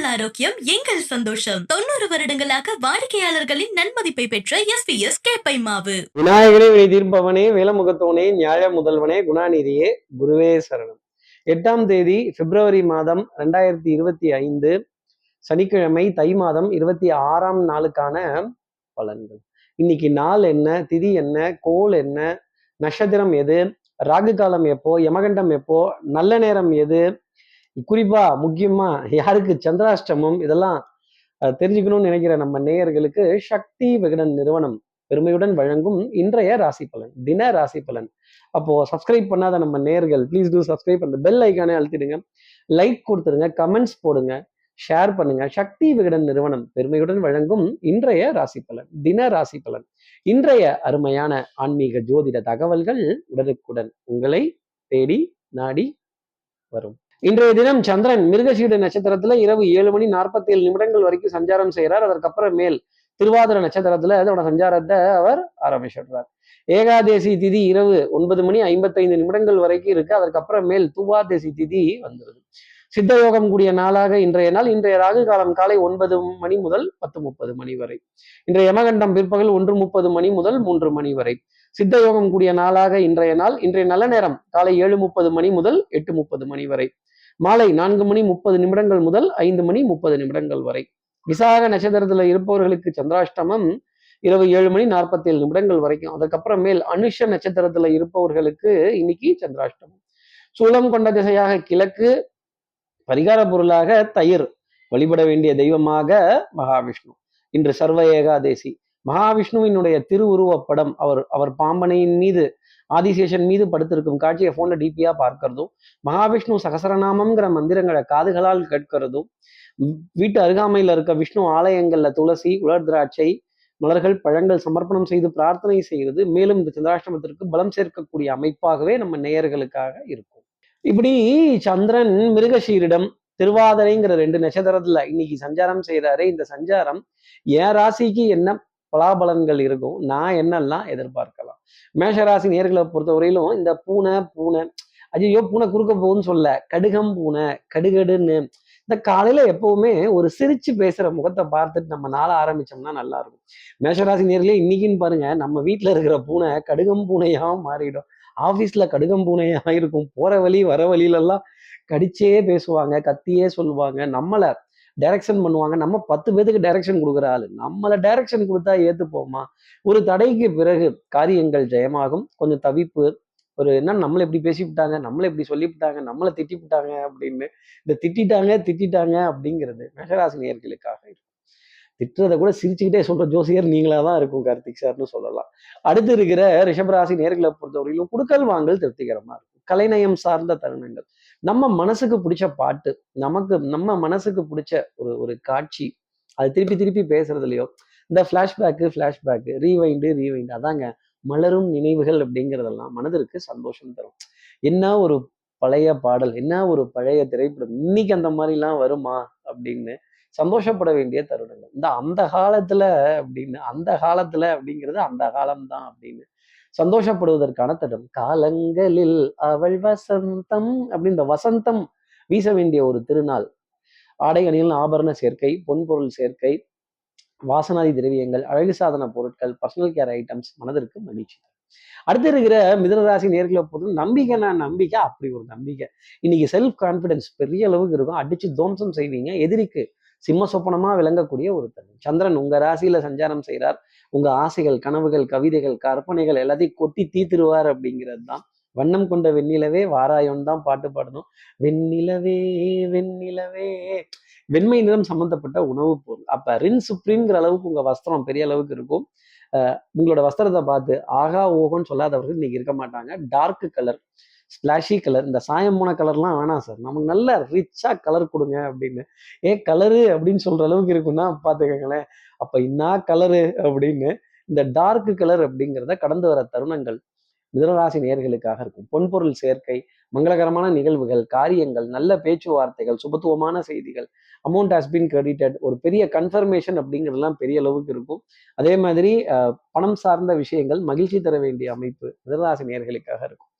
உங்கள் ஆரோக்கியம் எங்கள் சந்தோஷம். தொண்ணூறு வருடங்களாக வாடிக்கையாளர்களின் நன்மதிப்பை பெற்ற எஸ் பி எஸ் கேப்பை மாவு விநாயகனே வினை தீர்ப்பவனே வேலமுகத்தவனே நியாய முதல்வனே குணாநிதியே குருவே சரணம். எட்டாம் தேதி பிப்ரவரி மாதம் ரெண்டாயிரத்தி இருபத்தி ஐந்து சனிக்கிழமை தை மாதம் இருபத்தி ஆறாம் நாளுக்கான பலன்கள். இன்னைக்கு நாள் என்ன திதி என்ன கோல் என்ன நட்சத்திரம் எது ராகு காலம் எப்போ யமகண்டம் எப்போ நல்ல நேரம் எது குறிப்பா முக்கியமா யாருக்கு சந்திராஷ்டமம் இதெல்லாம் தெரிஞ்சுக்கணும்னு நினைக்கிற நம்ம நேயர்களுக்கு சக்தி விகடன் நிறுவனம் பெருமையுடன் வழங்கும் இன்றைய ராசி பலன் தின ராசி பலன். அப்போ சப்ஸ்கிரைப் பண்ணாத நம்ம நேர்கள் ப்ளீஸ் டூ சப்ஸ்கிரைப் அந்த பெல் ஐக்கானே அழுத்திடுங்க. லைக் கொடுத்துருங்க கமெண்ட்ஸ் போடுங்க ஷேர் பண்ணுங்க. சக்தி விகடன் நிறுவனம் பெருமையுடன் வழங்கும் இன்றைய ராசி பலன் தின ராசி பலன். இன்றைய அருமையான ஆன்மீக ஜோதிட தகவல்கள் உடனுக்குடன் உங்களை தேடி நாடி வரும். இன்றைய தினம் சந்திரன் மிருகசீடு நட்சத்திரத்துல இரவு ஏழு மணி நாற்பத்தி ஏழு நிமிடங்கள் வரைக்கும் சஞ்சாரம் செய்கிறார். அதற்கப்புறம் மேல் திருவாதிர நட்சத்திரத்துல அதோட சஞ்சாரத்தை அவர் ஆரம்பிச்சிடுறார். ஏகாதேசி திதி இரவு ஒன்பது மணி ஐம்பத்தைந்து நிமிடங்கள் வரைக்கும் இருக்கு. அதற்கப்புறம் மேல் துவாதேசி திதி வந்துருது. சித்த யோகம் கூடிய நாளாக இன்றைய நாள். இன்றைய ராகு காலம் காலை ஒன்பது மணி முதல் பத்து முப்பது மணி வரை. இன்றைய யமகண்டம் பிற்பகல் ஒன்று முப்பது மணி முதல் மூன்று மணி வரை. சித்த யோகம் கூடிய நாளாக இன்றைய நாள். இன்றைய நல்ல நேரம் காலை ஏழு முப்பது மணி முதல் எட்டு முப்பது மணி வரை. மாலை நான்கு மணி முப்பது நிமிடங்கள் முதல் ஐந்து மணி முப்பது நிமிடங்கள் வரை. விசாக நட்சத்திரத்துல இருப்பவர்களுக்கு சந்திராஷ்டமம் இரவு ஏழு மணி நாற்பத்தி ஏழு நிமிடங்கள் வரைக்கும். அதுக்கப்புறமேல் அனுஷ நட்சத்திரத்துல இருப்பவர்களுக்கு இன்னைக்கு சந்திராஷ்டமம். சூலம் கொண்ட திசையாக கிழக்கு பரிகார பொருளாக தயிர் வழிபட வேண்டிய தெய்வமாக மகாவிஷ்ணு. இன்று சர்வ ஏகாதேசி. மகாவிஷ்ணுவினுடைய திருவுருவப்படம் அவர் அவர் பாம்பனையின் மீது ஆதிசேஷன் மீது படுத்திருக்கும் காட்சியை ஃபோன்ல டிபியா பார்க்கறதும் மகாவிஷ்ணு சகசரநாமம்ங்கிற மந்திரங்களை காதுகளால் கேட்கிறதும் வீட்டு அருகாமையில் இருக்க விஷ்ணு ஆலயங்கள்ல துளசி உலர் திராட்சை மலர்கள் பழங்கள் சமர்ப்பணம் செய்து பிரார்த்தனை செய்கிறது. மேலும் இந்த சந்திராஷ்டமத்திற்கு பலம் சேர்க்கக்கூடிய அமைப்பாகவே நம்ம நேயர்களுக்காக இருக்கும். இப்படி சந்திரன் மிருகஷீரிடம் திருவாதிரைங்கிற ரெண்டு நட்சத்திரத்துல இன்னைக்கு சஞ்சாரம் செய்யறாரு இந்த சஞ்சாரம் என் ராசிக்கு என்ன பலாபலன்கள் இருக்கும்? நான் என்னெல்லாம் எதிர்பார்க்கலாம்? மேஷராசி நேர்களை பொறுத்தவரையிலும் இந்த பூனை பூனை ஐயோ பூனை குறுக்க போகுதுன்னு சொல்ல கடுகம் பூனை கடுகடுன்னு. இந்த காலையில எப்பவுமே ஒரு சிரிச்சு பேசுற முகத்தை பார்த்துட்டு நம்ம நாள ஆரம்பிச்சோம்னா நல்லா இருக்கும் மேஷராசி நேர்களே இன்னைக்குன்னு பாருங்க நம்ம வீட்டுல இருக்கிற பூனை கடுகம் பூனையா மாறிடும். ஆபீஸ்ல கடுகம் பூனையா இருக்கும். போற வழி வர வழியிலெல்லாம் கடிச்சே பேசுவாங்க கத்தியே சொல்லுவாங்க. நம்மளை டைரக்ஷன் பண்ணுவாங்க. நம்ம பத்து பேத்துக்கு டைரக்ஷன் கொடுக்குற ஆள். நம்மளை டைரக்ஷன் கொடுத்தா ஏற்றுப்போமா ஒரு தடைக்கு பிறகு காரியங்கள் ஜெயமாகும். கொஞ்சம் தவிப்பு. ஒரு என்ன நம்மளை எப்படி பேசிவிட்டாங்க நம்மளை எப்படி சொல்லிவிட்டாங்க நம்மளை திட்டிவிட்டாங்க அப்படின்னு. இந்த திட்டிட்டாங்க திட்டிட்டாங்க அப்படிங்கிறது மேஷராசி நேர்களுக்காக இருக்கும். திட்டுறதை கூட சிரிச்சுக்கிட்டே சொல்ற ஜோசியர் நீங்களா தான் இருக்கும் கார்த்திக் சார்னு சொல்லலாம். அடுத்து இருக்கிற ரிஷபராசி நேர்களை பொறுத்தவரையிலும் குடுக்கல் வாங்கல் திருப்திகரமா இருக்கும். கலைநயம் சார்ந்த தருணங்கள். நம்ம மனசுக்கு பிடிச்ச பாட்டு நமக்கு நம்ம மனசுக்கு பிடிச்ச ஒரு ஒரு காட்சி அது திருப்பி திருப்பி பேசுறதுலயோ இந்த ஃப்ளாஷ்பேக்கு ஃப்ளாஷ்பேக்கு ரீவைண்டு ரீவைண்டு அதாங்க மலரும் நினைவுகள் அப்படிங்கிறதெல்லாம் மனதிற்கு சந்தோஷம் தரும். என்ன ஒரு பழைய பாடல் என்ன ஒரு பழைய திரைப்படம் இன்னைக்கு அந்த மாதிரிலாம் வருமா அப்படின்னு சந்தோஷப்பட வேண்டிய தருணங்கள். இந்த அந்த காலத்துல அப்படின்னு அந்த காலத்துல அப்படிங்கிறது அந்த காலம்தான் அப்படின்னு சந்தோஷப்படுவதற்கான தடம் காலங்களில் அவள் வசந்தம் அப்படி இந்த வசந்தம் வீச வேண்டிய ஒரு திருநாள். ஆடை அணிகள் ஆபரண சேர்க்கை பொன்பொருள் சேர்க்கை வாசனாதி திரவியங்கள் அழகு சாதன பொருட்கள் பர்சனல் கேர் ஐட்டம்ஸ் மனதிற்கு மகிழ்ச்சி தரும். அடுத்து இருக்கிற மிதனராசி நேர்களை பொறுத்து நம்பிக்கைனா நம்பிக்கை அப்படி ஒரு நம்பிக்கை. இன்னைக்கு செல்ஃப் கான்ஃபிடன்ஸ் பெரிய அளவுக்கு இருக்கும். அடிச்சு துவம்சம் செய்வீங்க எதிரிக்கு சிம்ம சொப்பனமா விளங்கக்கூடிய ஒருத்தர் சந்திரன் உங்க ராசியில சஞ்சாரம் செய்கிறார் உங்க ஆசைகள் கனவுகள் கவிதைகள் கற்பனைகள் எல்லாத்தையும் கொட்டி தீத்துருவார் அப்படிங்கிறது தான். வண்ணம் கொண்ட வெண்ணிலவே வாராயம் தான் பாட்டு பாடணும். வெண்ணிலவே வெண்ணிலவே. வெண்மை நிறம் சம்பந்தப்பட்ட உணவுப் பொருள். அப்ப ரின் சுப்ரீம்ங்கிற அளவுக்கு உங்க வஸ்திரம் பெரிய அளவுக்கு இருக்கும். அஹ் உங்களோட வஸ்திரத்தை பார்த்து ஆகா ஓகோன்னு சொல்லாதவர்கள் இன்னைக்கு இருக்க மாட்டாங்க. Dark colour. ஸ்பிளாஷி கலர் இந்த சாயம் போன கலர்லாம் வேணாம் சார் நமக்கு நல்ல ரிச்சா கலர் கொடுங்க அப்படின்னு. ஏன் கலரு அப்படின்னு சொல்ற அளவுக்கு இருக்குன்னா பாத்துக்கோங்களேன் அப்ப என்ன கலரு அப்படின்னு இந்த டார்க் கலர் அப்படிங்கிறத கடந்து வர தருணங்கள். மிதனராசி நேர்களுக்காக இருக்கும். பொன்பொருள் சேர்க்கை மங்களகரமான நிகழ்வுகள் காரியங்கள் நல்ல பேச்சுவார்த்தைகள் சுபத்துவமான செய்திகள் அமௌண்ட் ஹாஸ் பின் கிரெடிட்டட் ஒரு பெரிய கன்ஃபர்மேஷன் அப்படிங்கிறதுலாம் பெரிய அளவுக்கு இருக்கும். அதே மாதிரி பணம் சார்ந்த விஷயங்கள் மகிழ்ச்சி தர வேண்டிய அமைப்பு மிதனராசி நேர்களுக்காக இருக்கும்.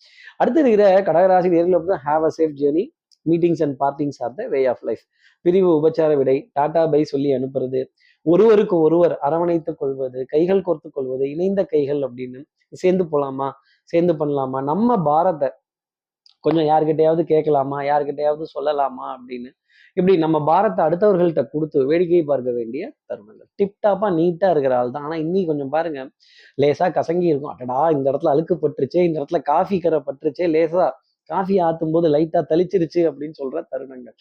அடுத்து இருக்கிற கடகராசி நேர்களை have a safe journey meetings and partings are the way of life பிரிவு உபச்சார விடை டாடா பை சொல்லி அனுப்புறது ஒருவருக்கு ஒருவர் அரவணைத்துக் கொள்வது கைகள் கோர்த்து கொள்வது இணைந்த கைகள் அப்படின்னு சேர்ந்து போலாமா? சேர்ந்து பண்ணலாமா? நம்ம பாரத்தை கொஞ்சம் யார்கிட்டயாவது கேட்கலாமா? யார்கிட்டயாவது சொல்லலாமா அப்படின்னு? இப்படி நம்ம பாரத்தை அடுத்தவர்கள்ட்ட கொடுத்து வேடிக்கை பார்க்க வேண்டிய தருணங்கள். டிப்டாப்பாக நீட்டாக இருக்கிற ஆள் தான். ஆனால் இன்னி கொஞ்சம் பாருங்க லேசாக கசங்கி இருக்கும். அடடா இந்த இடத்துல அழுக்கு பட்டுருச்சே இந்த இடத்துல காஃபி கரை பட்டுருச்சே லேசாக காஃபி ஆற்றும் போது லைட்டாக தளிச்சிருச்சு அப்படின்னு சொல்கிற தருணங்கள்.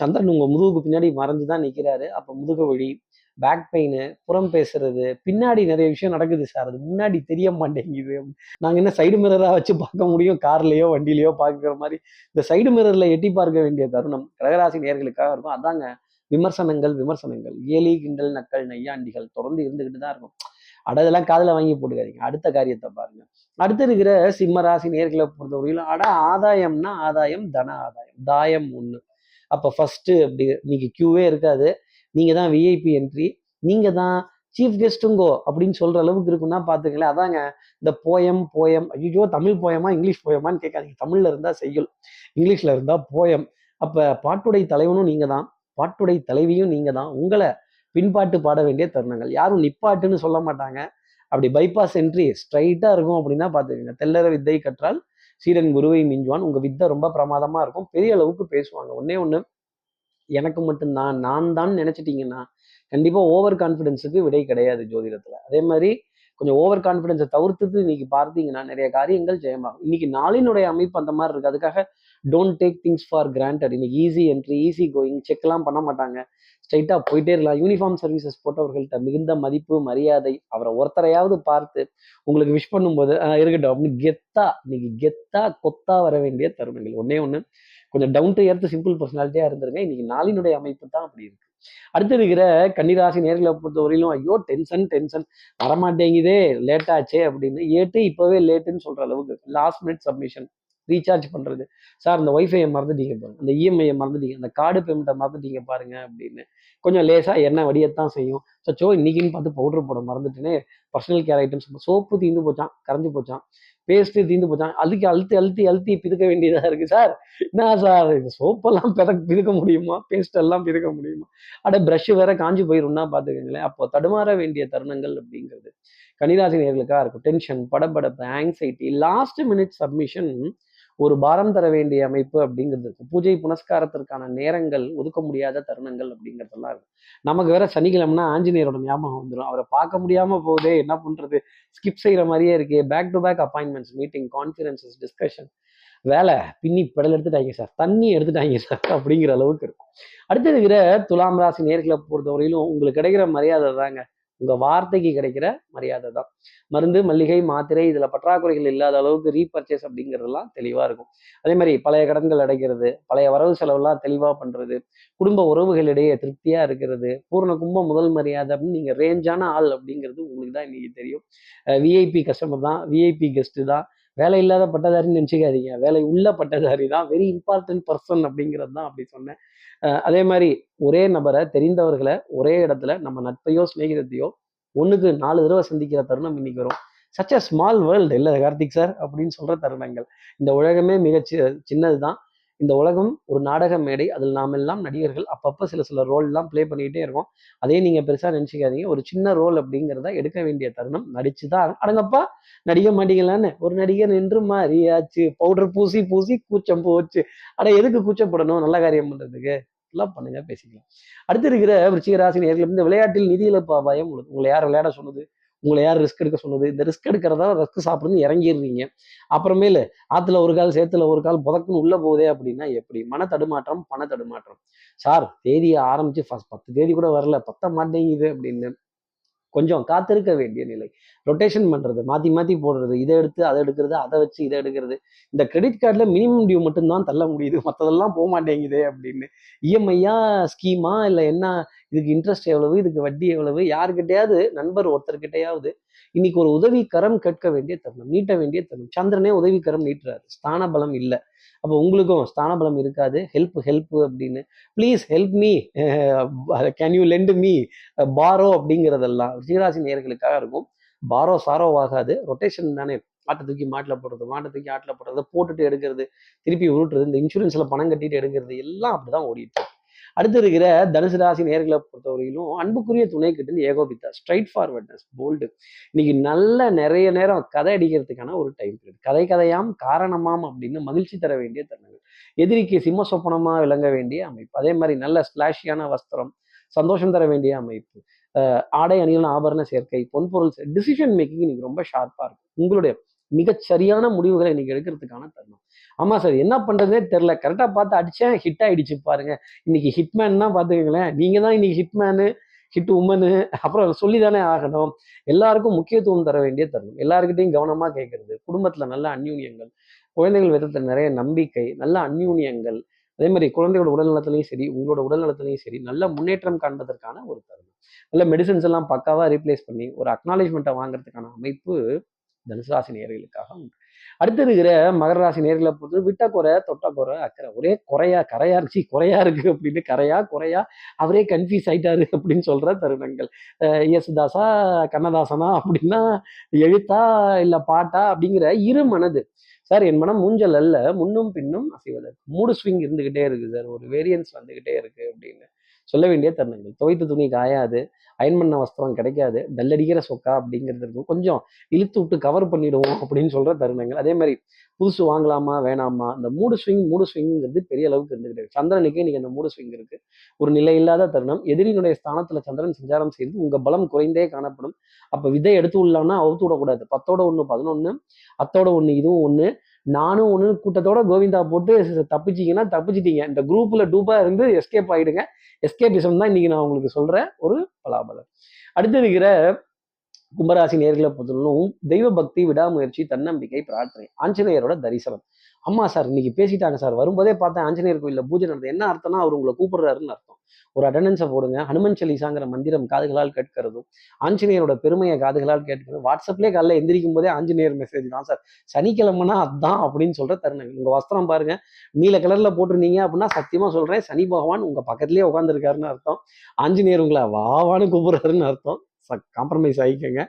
சந்திரன் உங்கள் முதுகுக்கு பின்னாடி மறைஞ்சு தான் நிற்கிறாரு அப்போ முதுகு வழி பேக் பெயின் புறம் பேசுறது பின்னாடி நிறைய விஷயம் நடக்குது சார் அது முன்னாடி தெரிய மாட்டேங்குது. நாங்கள் என்ன சைடு மிரராக வச்சு பார்க்க முடியும்? கார்லேயோ வண்டியிலையோ பார்க்குற மாதிரி. இந்த சைடு மிரரில் எட்டி பார்க்க வேண்டிய தருணம் கடகராசி நேர்களுக்காக இருக்கும். அதாங்க விமர்சனங்கள் விமர்சனங்கள். கேலி கிண்டல் நக்கல் நையாண்டிகள் தொடர்ந்து இருந்துக்கிட்டு தான் இருக்கும். அட இதெல்லாம் காதில் வாங்கி போட்டுக்காதீங்க. அடுத்த காரியத்தை பாருங்க. அடுத்து இருக்கிற சிம்ம ராசி நேர்களை பொறுத்தவரையிலும் அட ஆதாயம்னா ஆதாயம் தன ஆதாயம். தாயம் ஒன்று அப்போ ஃபஸ்ட்டு அப்படி இன்னைக்கு கியூவே இருக்காது. நீங்கள் தான் விஐபி என்ட்ரி நீங்கள் தான் சீஃப் கெஸ்ட்டுங்கோ அப்படின்னு சொல்கிற அளவுக்கு இருக்குன்னா பார்த்துக்கங்களேன் அதாங்க இந்த போயம் போயம் ஐயோ தமிழ் போயமா இங்கிலீஷ் போயமான்னு கேட்காதீங்க. தமிழில் இருந்தால் செய்யுள். இங்கிலீஷில் இருந்தால் போயம் அப்போ பாட்டுடை தலைவனும் நீங்கள் தான். பாட்டுடை தலைவியும் நீங்கள் தான். உங்களை பின்பாட்டு பாட வேண்டிய தருணங்கள். யாரும் நிப்பாட்டுன்னு சொல்ல மாட்டாங்க. அப்படி பைபாஸ் என்ட்ரி ஸ்ட்ரைட்டாக இருக்கும் அப்படின்னா பார்த்துக்கோங்க தெல்லற வித்தை கற்றால் சீரன் குருவை மிஞ்சுவான். உங்கள் வித்தை ரொம்ப பிரமாதமாக இருக்கும். பெரிய அளவுக்கு பேசுவாங்க. ஒன்னே ஒன்று எனக்கு மட்டும்தான் நான் தான் நினைச்சிட்டீங்கன்னா கண்டிப்பா ஓவர் கான்ஃபிடென்ஸுக்கு விடை கிடையாது ஜோதிடத்துல. அதே மாதிரி கொஞ்சம் ஓவர் கான்ஃபிடென்ஸை தவிர்த்துட்டு இன்னைக்கு பார்த்தீங்கன்னா நிறைய காரியங்கள் ஜெயமாகும். இன்னைக்கு நாளினுடைய அமைப்பு அந்த மாதிரி இருக்கு. அதுக்காக don't take things for granted இன்னைக்கு ஈஸி என்ட்ரி ஈஸி கோயிங் செக்லாம் பண்ண மாட்டாங்க. ஸ்ட்ரைட்டாக போயிட்டே இருக்கலாம். யூனிஃபார்ம் சர்வீசஸ் போட்டவர்கள்ட்ட மிகுந்த மதிப்பு மரியாதை அவரை ஒருத்தரையாவது பார்த்து உங்களுக்கு விஷ் பண்ணும்போது இருக்கட்டும். அப்படின்னு கெத்தா இன்னைக்கு கெத்தா கொத்தா வர வேண்டிய தருணங்கள். ஒன்னே ஒன்று கொஞ்சம் டவுன் டு எர்த் சிம்பிள் பர்சனாலிட்டியா இருந்திருங்க. இன்னைக்கு நாளினுடைய அமைப்பு தான் அப்படி இருக்கு. அடுத்து இருக்கிற கன்னிராசி நேர்களை பொறுத்தவரையிலும் ஐயோ டென்ஷன் டென்ஷன் வரமாட்டேங்குதே லேட்டாச்சே அப்படின்னு ஏட்டு இப்பவே லேட்டுன்னு சொல்ற அளவுக்கு லாஸ்ட் மினிட் சப்மிஷன் ரீசார்ஜ் பண்ணுறது சார் அந்த ஒய்ஃபையை மறந்துட்டீங்க பாருங்க. அந்த இஎம்ஐயை மறந்துட்டீங்க. அந்த கார்டு பேமெண்ட்டை மறந்துட்டீங்க பாருங்க அப்படின்னு. கொஞ்சம் லேசாக எண்ணெய் வடியத்தான் செய்யும். சச்சோ இன்னைக்குன்னு பார்த்து பவுடர் போட மறந்துட்டேனே. பர்சனல் கேர் ஐட்டம்ஸ் சோப்பு தீந்து போச்சான் கரைஞ்சு போச்சான் பேஸ்ட்டு தீந்து போச்சான் அதுக்கு அழுத்தி அழுத்தி அழுத்தி பிதுக்க வேண்டியதாக இருக்குது சார் என்ன சார் இது சோப்பெல்லாம் பித பிதுக்க முடியுமா? பேஸ்ட் எல்லாம் பிதுக்க முடியுமா? அட ப்ரஷ் வேற காஞ்சி போயிடும்னா பார்த்துக்கங்களேன். அப்போ தடுமாற வேண்டிய தருணங்கள் அப்படிங்கிறது. கன்னிராசி நேர்களுக்காக இருக்கும். டென்ஷன் படபடப்பு ஆங்ஸைட்டி லாஸ்ட் மினிட் சப்மிஷன் ஒரு பாரம் தர வேண்டிய அமைப்பு அப்படிங்கிறது இருக்கு. பூஜை புனஸ்காரத்திற்கான நேரங்கள் ஒதுக்க முடியாத தருணங்கள் அப்படிங்கிறதெல்லாம் இருக்கு நமக்கு வேற சனிக்கிழமைனா ஆஞ்சநேயரோட ஞாபகம் வந்துடும் அவரை பார்க்க முடியாம போகுதே என்ன பண்றது? ஸ்கிப் செய்யற மாதிரியே இருக்கு. Back to back appointments meeting conferences discussion வேலை பின்னி பெடல் எடுத்துட்டாங்க சார் தண்ணி எடுத்துட்டாங்க சார் அப்படிங்கிற அளவுக்கு இருக்கும். அடுத்தது இருக்கிற துலாம் ராசி நேர்களை பொறுத்தவரையிலும் உங்களுக்கு கிடைக்கிற மரியாதை தாங்க. உங்க வார்த்தைக்கு கிடைக்கிற மரியாதை தான். மருந்து மல்லிகை மாத்திரை இதுல பற்றாக்குறைகள் இல்லாத அளவுக்கு ரீபர்ச்சேஸ் அப்படிங்கிறதுலாம் தெளிவா இருக்கும். அதே மாதிரி பழைய கடன்கள் அடைக்கிறது பழைய வரவு செலவுலாம் தெளிவா பண்றது குடும்ப உறவுகளிடையே திருப்தியா இருக்கிறது பூர்ண கும்பம் முதல் மரியாதை அப்படின்னு நீங்க ரேஞ்சான ஆள் அப்படிங்கிறது உங்களுக்கு தான் இன்னைக்கு தெரியும். விஐபி கஸ்டமர் தான் விஐபி கெஸ்ட் தான். வேலை இல்லாத பட்டதாரின்னு நினச்சிக்காதீங்க. வேலை உள்ள பட்டதாரி தான். வெரி இம்பார்ட்டன்ட் பர்சன் அப்படிங்கிறது தான் அப்படி சொன்னேன். அதே மாதிரி ஒரே நபரை தெரிந்தவர்களை ஒரே இடத்துல நம்ம நட்பையோ சிநேகிதத்தையோ ஒன்றுக்கு நாலு தடவை சந்திக்கிற தருணம் இன்னைக்கு வரும். சச் அ ஸ்மால் வேர்ல்டு இல்லை கார்த்திக் சார் அப்படின்னு சொல்கிற தருணங்கள். இந்த உலகமே மிக சின்னது தான் இந்த உலகம் ஒரு நாடக மேடை. அதில் நாம் எல்லாம் நடிகர்கள். அப்பப்போ சில சில ரோல்லாம் ப்ளே பண்ணிக்கிட்டே இருக்கோம் அதே நீங்கள் பெருசாக நினச்சிக்காதீங்க. ஒரு சின்ன ரோல் அப்படிங்கிறத எடுக்க வேண்டிய தருணம் நடிச்சு தான் அடங்கப்பா! நடிக்க மாட்டீங்களான்னு. ஒரு நடிகர் நின்று மாறியாச்சு. பவுடர் பூசி பூசி கூச்சம் போச்சு. அட எதுக்கு கூச்சப்படணும்? நல்ல காரியம் பண்ணுறதுக்கு எல்லாம் பண்ணுங்க பேசிக்கலாம். அடுத்து இருக்கிற விருச்சிக ராசி நேர்கள் இந்த விளையாட்டில் நிதி இழப்பு அபாயம் உங்களுக்கு உங்களை யார் விளையாட சொன்னது? உங்களை யார் ரிஸ்க் எடுக்க சொன்னது? இந்த ரிஸ்க் எடுக்கிறதா ரிஸ்க் சாப்பிடுன்னு இறங்கிடுறீங்க. அப்புறமேல ஆத்துல ஒரு கால் சேத்துல ஒரு கால் புதக்குன்னு உள்ள போகுதே அப்படின்னா எப்படி? மன தடுமாற்றம் பண தடுமாற்றம். சார் தேதியை ஆரம்பிச்சு ஃபஸ்ட் பத்து தேதி கூட வரல பத்த மாட்டேங்குது அப்படின்னு கொஞ்சம் காத்திருக்க வேண்டிய நிலை. ரொட்டேஷன் பண்ணுறது மாற்றி மாற்றி போடுறது இதை எடுத்து அதை எடுக்கிறது அதை வச்சு இதை எடுக்கிறது. இந்த கிரெடிட் கார்டில் மினிமம் டியூ மட்டும்தான் தள்ள முடியுது. மற்றதெல்லாம் போக மாட்டேங்குதே அப்படின்னு. இஎம்ஐயா ஸ்கீமா இல்லை என்ன இதுக்கு இன்ட்ரெஸ்ட் எவ்வளவு இதுக்கு வட்டி எவ்வளவு யாருக்கிட்டையாவது நண்பர் ஒருத்தர்கிட்டையாவது இன்னைக்கு ஒரு உதவி கரம் கேட்க வேண்டிய தருணம் நீட்ட வேண்டிய தருணம். சந்திரனே உதவி கரம் நீட்டுறாரு. ஸ்தான பலம் இல்லை. அப்போ உங்களுக்கும் ஸ்தானபலம் இருக்காது. ஹெல்ப் ஹெல்ப் அப்படின்னு. Please help me can you lend me borrow அப்படிங்கிறதெல்லாம். ரிஷிராசி நேர்களுக்காக இருக்கும். பாரோ சாரோ ஆகாது. ரொட்டேஷன் தானே. ஆட்டை தூக்கி மாட்டில் போடுறது மாட்டை தூக்கி ஆட்டில் போடுறது போட்டுட்டு எடுக்கிறது திருப்பி உருட்டுறது இந்த இன்சூரன்ஸில் பணம் கட்டிட்டு எடுக்கிறது எல்லாம் அப்படிதான் ஓடிட்டு அடுத்து இருக்கிற தனுசு ராசி நேர்களை பொறுத்தவரையிலும் அன்புக்குரிய துணை கிட்ட ஏகோபித்தா. ஸ்ட்ரைட் ஃபார்வர்ட்னஸ் போல்டு இன்னைக்கு நல்ல நிறைய நேரம் கதை அடிக்கிறதுக்கான ஒரு டைம் பீரியட் கதை கதையாம் காரணமாம் அப்படின்னு மகிழ்ச்சி தர வேண்டிய தருணங்கள். எதிரிக்கு சிம்ம சொப்பனமா விளங்க வேண்டிய அமைப்பு. அதே மாதிரி நல்ல ஸ்லாஷியான வஸ்திரம் சந்தோஷம் தர வேண்டிய அமைப்பு. ஆடை அணிகள் ஆபரண சேர்க்கை பொன்பொருள் டிசிஷன் மேக்கிங் இன்னைக்கு ரொம்ப ஷார்ப்பா இருக்கும். உங்களுடைய மிகச்சரியான முடிவுகளை இன்னைக்கு எடுக்கிறதுக்கான தருணம். ஆமாம் சார் என்ன பண்ணுறதுனே தெரில கரெக்டாக பார்த்து அடித்தேன் ஹிட் ஆகிடுச்சு பாருங்க. இன்னைக்கு ஹிட்மேன் தான் பாத்துக்கங்களேன் நீங்கள் தான் இன்னைக்கு ஹிட்மேனு ஹிட் உமனு அப்புறம் சொல்லி தானே ஆகணும். எல்லாருக்கும் முக்கியத்துவம் தர வேண்டிய தருணம். எல்லாருக்கிட்டையும் கவனமாக கேட்கறது குடும்பத்தில் நல்ல அந்யூன்யங்கள் குழந்தைகள் விதத்தில் நிறைய நம்பிக்கை நல்ல அந்யூன்யங்கள். அதே மாதிரி குழந்தையோட உடல்நலத்திலையும் சரி உங்களோட உடல்நலத்திலையும் சரி நல்ல முன்னேற்றம் காண்பதற்கான ஒரு தருணம். நல்ல மெடிசன்ஸ் எல்லாம் பக்காவாக ரீப்ளேஸ் பண்ணி ஒரு அக்னாலேஜ்மெண்ட்டை வாங்குறதுக்கான அமைப்பு தனுசு ராசி நேர்களுக்காக உண்டு. அடுத்து இருக்கிற மகர ராசி நேர்களை பொறுத்து விட்ட குறை தொட்ட குறை அக்கறை. ஒரே குறையா கரையா இருந்துச்சு. குறையா இருக்கு அப்படின்னு. கரையா குறையா. அவரே கன்ஃபியூஸ் ஆயிட்டாரு அப்படின்னு சொல்ற தருணங்கள். அஹ் இயேசுதாசா கண்ணதாசனா அப்படின்னா எழுத்தா இல்ல பாட்டா அப்படிங்கிற இரு மனது. சார் என் மனம் மூஞ்சல் அல்ல. முன்னும் பின்னும் அசைவதற்கு. மூடு ஸ்விங் இருந்துகிட்டே இருக்கு சார். ஒரு வேரியன்ஸ் வந்துகிட்டே இருக்கு அப்படின்னு. சொல்ல வேண்டிய தருணங்கள். துவைத்த துணி காயாது அயன் பண்ண வஸ்திரம் கிடைக்காது டல்லடிக்கிற சொக்கா அப்படிங்கிறது இருக்கும். கொஞ்சம் இழுத்து விட்டு கவர் பண்ணிடுவோம் அப்படின்னு சொல்ற தருணங்கள். அதே மாதிரி புதுசு வாங்கலாமா வேணாமா? இந்த மூடு ஸ்விங் மூடு ஸ்விங்கிறது பெரிய அளவுக்கு இருந்துகிட்டு சந்திரனுக்கே இன்னைக்கு அந்த மூடு ஸ்விங் இருக்கு. ஒரு நிலை இல்லாத தருணம். எதிரியினுடைய ஸ்தானத்துல சந்திரன் சஞ்சாரம் செய்து உங்க பலம் குறைந்தே காணப்படும். அப்ப விதை எடுத்து விடலாம்னா அவுத்து விடக்கூடாது. பத்தோட ஒண்ணு பதினொன்னு அத்தோட ஒண்ணு இதுவும் ஒண்ணு. நானும் ஒன்று கூட்டத்தோட கோவிந்தா போட்டு தப்பிச்சிங்கன்னா தப்பிச்சிட்டீங்க. இந்த குரூப்பில் டூப்பாக இருந்து எஸ்கேப் ஆயிடுங்க. எஸ்கேபிசம் தான் இன்னைக்கு நான் உங்களுக்கு சொல்கிற ஒரு பலாபலம் அடுத்து இருக்கிற கும்பராசி நேர்களை பொறுத்தவரைக்கும் தெய்வ பக்தி விடாமுயற்சி தன்னம்பிக்கை பிரார்த்தனை ஆஞ்சநேயரோட தரிசனம். அம்மா சார் இன்னைக்கு பேசிட்டாங்க சார். வரும்போதே பார்த்தேன் ஆஞ்சநேயர் கோயிலில் பூஜை நடந்தது என்ன அர்த்தம்னா அவர் உங்களை கூப்பிடுறாருன்னு அர்த்தம். ஒரு அட்டண்டன்ஸை போடுங்க ஹனுமன் சலீசாங்கிற மந்திரம் காதுகளால் கேட்கிறதும் ஆஞ்சநேயரோட பெருமையை காதுகளால் கேட்கிறது வாட்ஸ்அப்லேயே காலைல எந்திரிக்கும் போதே ஆஞ்சநேயர் மெசேஜ் தான் சார். சனிக்கிழமைனா அதுதான் அப்படின்னு சொல்ற தருணம் உங்கள் வஸ்திரம் பாருங்க. நீல கலர்ல போட்டிருந்தீங்க அப்படின்னா சத்தியமா சொல்றேன். சனி பகவான் உங்க பக்கத்துலேயே உட்காந்துருக்காருன்னு அர்த்தம். ஆஞ்சநேயர் உங்களை வாவான்னு கூப்பிடுறாருன்னு அர்த்தம். காம்ப்ரமைஸ் ஆகிக்கங்க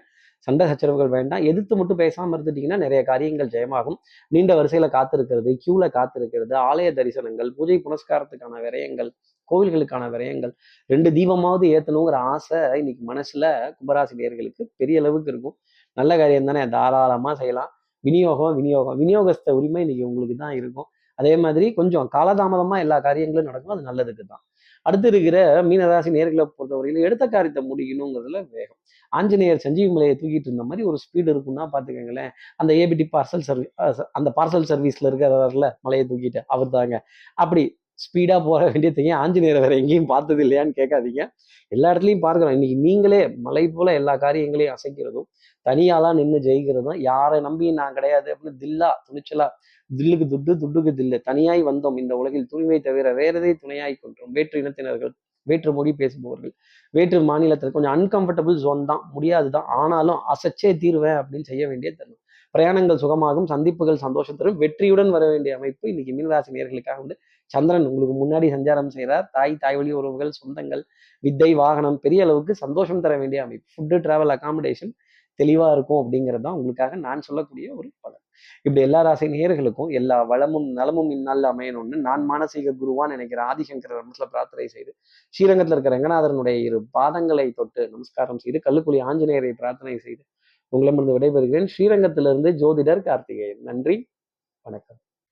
சண்டை சச்சரவுகள் வேண்டாம். எதிர்த்து மட்டும் பேசாமல் இருந்துட்டீங்கன்னா நிறைய காரியங்கள் ஜெயமாகும். நீண்ட வரிசையில் காத்திருக்கிறது க்யூவில் காத்திருக்கிறது ஆலய தரிசனங்கள் பூஜை புனஸ்காரத்துக்கான விரயங்கள் கோவில்களுக்கான விரயங்கள் ரெண்டு தீபமாவது ஏற்றணுங்கிற ஆசை இன்னைக்கு மனசுல கும்பராசினியர்களுக்கு பெரிய அளவுக்கு இருக்கும். நல்ல காரியம் தானே. தாராளமாக செய்யலாம். விநியோகம் விநியோகம். விநியோகஸ்த உரிமை இன்னைக்கு உங்களுக்கு தான் இருக்கும். அதே மாதிரி கொஞ்சம் காலதாமதமாக எல்லா காரியங்களும் நடக்கும் அது நல்லதுக்கு தான். அடுத்து இருக்கிற மீனராசி நேர்களை பொறுத்தவரையில் எடுத்த காரியத்தை முடிக்கணுங்கிறதுல வேகம். ஆஞ்சநேயர் சஞ்சீவி மலையை தூக்கிட்டு இருந்த மாதிரி ஒரு ஸ்பீடு இருக்குன்னா பார்த்துக்கங்களேன். அந்த ஏபிடி பார்சல் சர்வீஸ் அந்த பார்சல் சர்வீஸ்ல இருக்கிறவர்ல மலையை தூக்கிட்டு அவர் தாங்க அப்படி ஸ்பீடாக போக வேண்டியது ஏன்? ஆஞ்சநேயர் வேறு எங்கேயும் பார்த்தது இல்லையான்னு கேட்காதீங்க. எல்லா இடத்துலையும் பார்க்குறோம் இன்னைக்கு நீங்களே மலை போல எல்லா காரியங்களையும் அசைக்கிறதும் தனியாலாம் நின்று ஜெயிக்கிறதும் யாரை நம்பி நான் கிடையாது அப்படின்னு தில்லா துணிச்சலா தில்லுக்கு துட்டு துட்டுக்கு தில்லு தனியாய் வந்தோம். இந்த உலகில் துணிவை தவிர வேறதை துணையாய் கொன்றோம்? வேற்று இனத்தினர்கள் வேற்று மொழி பேசுபவர்கள் வேற்று மாநிலத்தில் கொஞ்சம் அன்கம்ஃபர்டபுள் ஜோன் தான் முடியாது தான். ஆனாலும் அசைச்சே தீருவேன் அப்படின்னு செய்ய வேண்டிய தருணம் பிரயாணங்கள் சுகமாகும் சந்திப்புகள் சந்தோஷம் தரும் வெற்றியுடன் வர வேண்டிய அமைப்பு இன்னைக்கு மீனராசி நேர்களுக்காக வந்து சந்திரன் உங்களுக்கு முன்னாடி சஞ்சாரம் செய்கிறார் தாய் தாய் வழி உறவுகள் சொந்தங்கள் வித்தை வாகனம் பெரிய அளவுக்கு சந்தோஷம் தர வேண்டிய அமைப்பு. ஃபுட்டு டிராவல் அகாமடேஷன் தெளிவாக இருக்கும் அப்படிங்கிறது தான் உங்களுக்காக நான் சொல்லக்கூடிய ஒரு பலன். இப்படி எல்லா ராசி நேயர்களுக்கும் எல்லா வளமும் நலமும் இந்நாளில் அமையணும்னு நான் மானசீக குருவான்னு நினைக்கிற ஆதிசங்கர மனசுல பிரார்த்தனை செய்து ஸ்ரீரங்கத்தில் இருக்கிற ரங்கநாதரனுடைய இரு பாதங்களை தொட்டு நமஸ்காரம் செய்து கல்லுக்குழி ஆஞ்சநேயரை பிரார்த்தனை செய்து உங்களிடமிருந்து விடைபெறுகிறேன். ஸ்ரீரங்கத்திலிருந்து ஜோதிடர் கார்த்திகேயன். நன்றி. வணக்கம்.